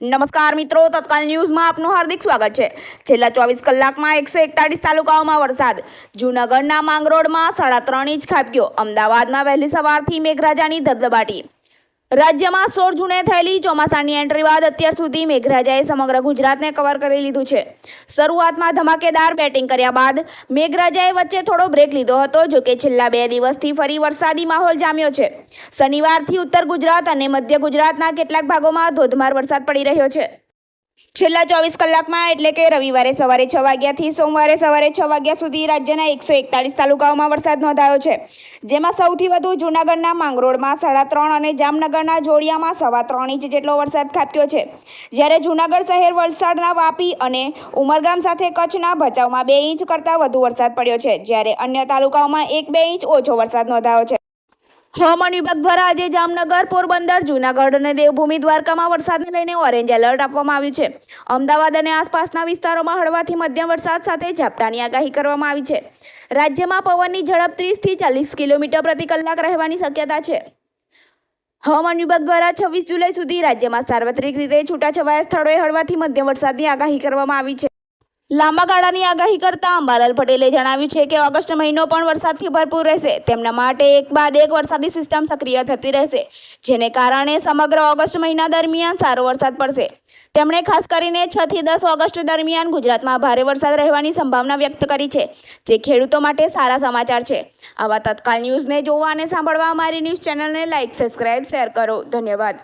નમસ્કાર મિત્રો, તત્કાલ ન્યૂઝમાં આપનું હાર્દિક સ્વાગત છે. છેલ્લા ચોવીસ કલાકમાં એકસો એકતાળીસ તાલુકાઓમાં વરસાદ. જૂનાગઢના માંગરોળમાં સાડા ત્રણ ઇંચ ખાબક્યો. અમદાવાદમાં વહેલી સવારથી મેઘરાજાની ધબધબાટી. રાજ્યમાં સોળ જૂને થયેલી ચોમાસાની એન્ટ્રી બાદ અત્યાર સુધી મેઘરાજાએ સમગ્ર ગુજરાતને કવર કરી લીધું છે. શરૂઆતમાં ધમાકેદાર બેટિંગ કર્યા બાદ મેઘરાજાએ વચ્ચે થોડો બ્રેક લીધો હતો, જો કે છેલ્લા બે દિવસથી ફરી વરસાદી માહોલ જામ્યો છે. શનિવારથી ઉત્તર ગુજરાત અને મધ્ય ગુજરાતના કેટલાક ભાગોમાં ધોધમાર વરસાદ પડી રહ્યો છે. છેલ્લા ચોવીસ કલાકમાં એટલે કે રવિવારે સવારે છ વાગ્યાથી સોમવારે સવારે છ વાગ્યા સુધી રાજ્યના એકસો એકતાળીસ તાલુકાઓમાં વરસાદ નોંધાયો છે. જેમાં સૌથી વધુ જૂનાગઢના માંગરોળમાં સાડા ત્રણ અને જામનગરના જોડિયામાં સવા ત્રણ ઇંચ જેટલો વરસાદ ખાબક્યો છે. જ્યારે જૂનાગઢ શહેર વલસાડના વાપી અને ઉમરગામ સાથે કચ્છના ભચાઉમાં બે ઇંચ કરતાં વધુ વરસાદ પડ્યો છે. જ્યારે અન્ય તાલુકાઓમાં એક બે ઇંચ ઓછો વરસાદ નોંધાયો છે. હવામાન વિભાગ દ્વારા આજે જામનગર, પોરબંદર, જૂનાગઢ અને દેવભૂમિ દ્વારકામાં વરસાદને લઈને ઓરેન્જ એલર્ટ આપવામાં આવ્યું છે. અમદાવાદ અને આસપાસના વિસ્તારોમાં હળવાથી મધ્યમ વરસાદ સાથે ઝાપટાની આગાહી કરવામાં આવી છે. રાજ્યમાં પવનની ઝડપ ત્રીસથી ચાલીસ કિલોમીટર પ્રતિ કલાક રહેવાની શક્યતા છે. હવામાન વિભાગ દ્વારા છવ્વીસ જુલાઈ સુધી રાજ્યમાં સાર્વત્રિક રીતે છૂટાછવાયા સ્થળોએ હળવાથી મધ્યમ વરસાદની આગાહી કરવામાં આવી છે. લાંબા ગાળાની આગાહી કરતા અંબાલાલ પટેલે જણાવ્યું છે કે ઓગસ્ટ મહિનો પણ વરસાદથી ભરપૂર રહેશે. તેમના માટે એક બાદ એક વરસાદી સિસ્ટમ સક્રિય થતી રહેશે, જેને કારણે સમગ્ર ઓગસ્ટ મહિના દરમિયાન સારો વરસાદ પડશે. તેમણે ખાસ કરીને છ થી દસ ઓગસ્ટ દરમિયાન ગુજરાતમાં ભારે વરસાદ રહેવાની સંભાવના વ્યક્ત કરી છે, જે ખેડૂતો માટે સારા સમાચાર છે. આવા તત્કાલ ન્યૂઝને જોવા અને સાંભળવા અમારી ન્યૂઝ ચેનલને લાઇક સબસ્ક્રાઇબ, શેર કરો. ધન્યવાદ.